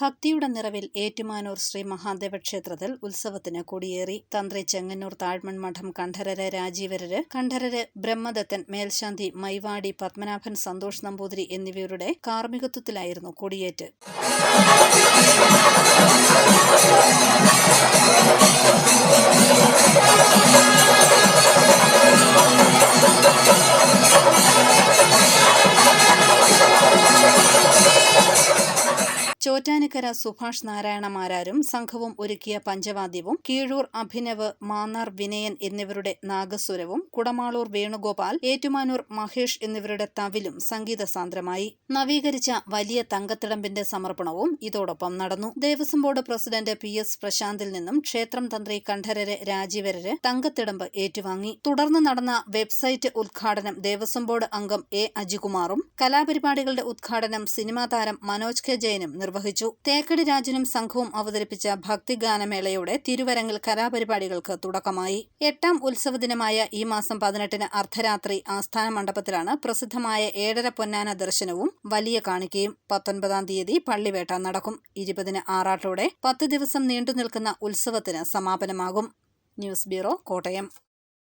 ഭക്തിയുടെ നിറവിൽ ഏറ്റുമാനൂർ ശ്രീ മഹാദേവ ക്ഷേത്രത്തിൽ ഉത്സവത്തിന് കൊടിയേറി. തന്ത്രി ചെങ്ങന്നൂർ താഴ്മൺ മഠം കണ്ഠരര് രാജീവരര് കണ്ഠരര് ബ്രഹ്മദത്തൻ മേൽശാന്തി മൈവാടി പത്മനാഭൻ സന്തോഷ് നമ്പൂതിരി എന്നിവരുടെ കാർമ്മികത്വത്തിലായിരുന്നു കൊടിയേറ്റ്. ചോറ്റാനിക്കര സുഭാഷ് നാരായണ മാരാരും സംഘവും ഒരുക്കിയ പഞ്ചവാദ്യവും കീഴൂർ അഭിനവ് മാന്നാർ വിനയൻ എന്നിവരുടെ നാഗസ്വരവും കുടമാളൂർ വേണുഗോപാൽ ഏറ്റുമാനൂർ മഹേഷ് എന്നിവരുടെ തവിലും സംഗീത സാന്ദ്രമായി നവീകരിച്ച വലിയ തങ്കത്തിടമ്പിന്റെ സമർപ്പണവും ഇതോടൊപ്പം നടന്നു. Devaswom board president P S പ്രശാന്തിൽ നിന്നും ക്ഷേത്രം തന്ത്രി കണ്ഠരര് രാജീവരര് തങ്കത്തിടമ്പ് ഏറ്റുവാങ്ങി. തുടർന്ന് നടന്ന വെബ്സൈറ്റ് ഉദ്ഘാടനം ദേവസ്വം ബോർഡ് അംഗം എ അജികുമാറും കലാപരിപാടികളുടെ ഉദ്ഘാടനം സിനിമാ താരം മനോജ് കെ ജയനും തേക്കടി രാജനും സംഘവും അവതരിപ്പിച്ച ഭക്തിഗാനമേളയോടെ തിരുവരങ്ങിൽ കലാപരിപാടികൾക്ക് തുടക്കമായി. എട്ടാം ഉത്സവ ദിനമായ ഈ മാസം പതിനെട്ടിന് അർദ്ധരാത്രി ആസ്ഥാന മണ്ഡപത്തിലാണ് പ്രസിദ്ധമായ ഏഴര പൊന്നാന ദർശനവും വലിയ കാണിക്കയും പത്തൊൻപതാം തീയതി പള്ളിവേട്ട നടക്കും. ഇരുപതിന് ആറാട്ടോടെ പത്ത് ദിവസം നീണ്ടു നിൽക്കുന്ന ഉത്സവത്തിന് സമാപനമാകും. News bureau Kottayam.